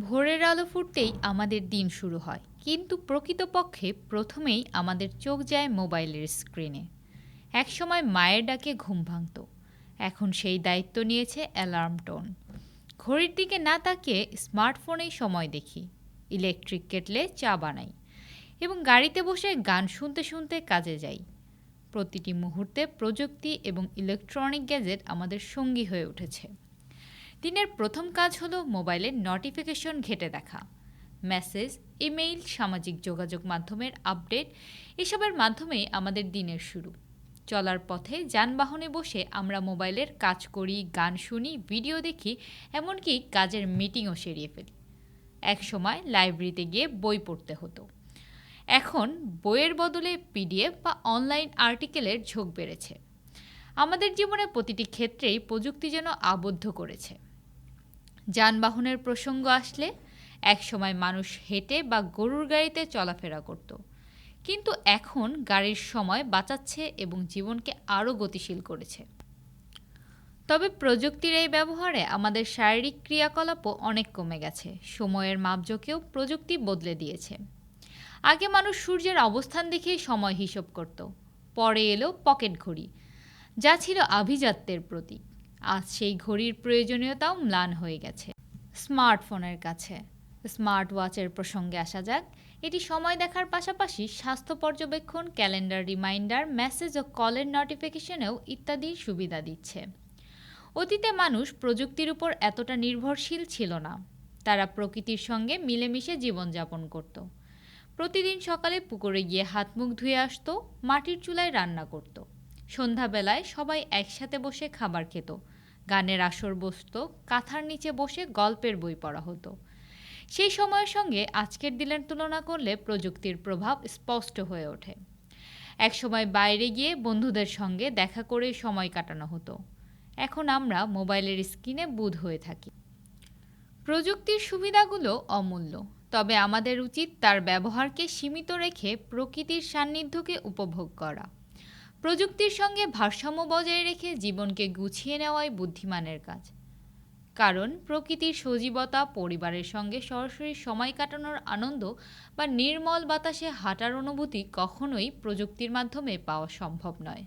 ভোরের আলো ফুটতেই আমাদের দিন শুরু হয়। কিন্তু প্রকৃতপক্ষে প্রথমেই আমাদের চোখ যায় মোবাইলের স্ক্রিনে। একসময় মায়ের ডাকে ঘুম ভাঙত। এখন সেই দায়িত্ব নিয়েছে অ্যালার্ম টোন। ঘড়ির দিকে না তাকিয়ে স্মার্টফোনেই সময় দেখি। ইলেকট্রিক কেটলে চা বানাই এবং গাড়িতে বসে গান শুনতে শুনতে কাজে যাই। প্রতিটি মুহূর্তে প্রযুক্তি এবং ইলেকট্রনিক গ্যাজেট আমাদের সঙ্গী হয়ে উঠেছে। দিনের প্রথম কাজ হলো মোবাইলের নোটিফিকেশন ঘেটে দেখা। মেসেজ ইমেইল সামাজিক যোগাযোগ মাধ্যমের আপডেট এসবের মাধ্যমেই আমাদের দিনের শুরু। চলার পথে যানবাহনে বসে আমরা মোবাইলের কাজ করি, গান শুনি ভিডিও দেখি, এমনকি কাজের মিটিংও সেরিয়ে ফেলি। এক সময় লাইব্রেরিতে গিয়ে বই পড়তে হতো। এখন বইয়ের বদলে পিডিএফ বা অনলাইন আর্টিকেলের ঝোঁক বেড়েছে। আমাদের জীবনে প্রতিটি ক্ষেত্রেই প্রযুক্তি যেন আবদ্ধ করেছে। যানবাহনের প্রসঙ্গ আসলে একসময় মানুষ হেঁটে বা গরুর গাড়িতে চলাফেরা করত। কিন্তু এখন গাড়ির সময় বাঁচাচ্ছে এবং জীবনকে আরও গতিশীল করেছে। তবে প্রযুক্তির এই ব্যবহারে আমাদের শারীরিক ক্রিয়াকলাপও অনেক কমে গেছে। সময়ের মাপজোকেও প্রযুক্তি বদলে দিয়েছে। আগে মানুষ সূর্যের অবস্থান দেখেই সময় হিসাব করত। পরে এলো পকেট ঘড়ি, যা ছিল আভিজাত্যের প্রতীক। আজ সেই ঘড়ির প্রয়োজনীয়তাও ম্লান হয়ে গেছে। স্মার্টফোনের কাছে। স্মার্ট ওয়াচের প্রসঙ্গে আসা যাক। এটি সময় দেখার পাশাপাশি স্বাস্থ্য পর্যবেক্ষণ, ক্যালেন্ডার রিমাইন্ডার, মেসেজ ও কলের নোটিফিকেশনেও ইত্যাদি সুবিধা দিচ্ছে। অতীতে মানুষ প্রযুক্তির উপর এতটা নির্ভরশীল ছিল না। তারা প্রকৃতির সঙ্গে মিলেমিশে জীবনযাপন করত। প্রতিদিন সকালে পুকুরে গিয়ে হাত মুখ ধুয়ে আসতো, মাটির চুলায় রান্না করত। সন্ধ্যাবেলায় সবাই একসাথে বসে খাবার খেত। গানের আসর বসত, কাঁথার নিচে বসে গল্পের বই পড়া হতো। সেই সময়ের সঙ্গে আজকের দিনের তুলনা করলে প্রযুক্তির প্রভাব স্পষ্ট হয়ে ওঠে। একসময় বাইরে গিয়ে বন্ধুদের সঙ্গে দেখা করে সময় কাটানো হতো। এখন আমরা মোবাইলের স্ক্রিনে বুধ হয়ে থাকি। প্রযুক্তির সুবিধাগুলো অমূল্য, তবে আমাদের উচিত তার ব্যবহারকে সীমিত রেখে প্রকৃতির সান্নিধ্যকে উপভোগ করা। প্রযুক্তির সঙ্গে ভারসাম্য বজায় রেখে জীবনকে গুছিয়ে নেওয়াই বুদ্ধিমানের কাজ। কারণ, প্রকৃতির সজীবতা, পরিবারের সঙ্গে সরাসরি সময় কাটানোর আনন্দ বা নির্মল বাতাসে হাঁটার অনুভূতি কখনোই প্রযুক্তির মাধ্যমে পাওয়া সম্ভব নয়।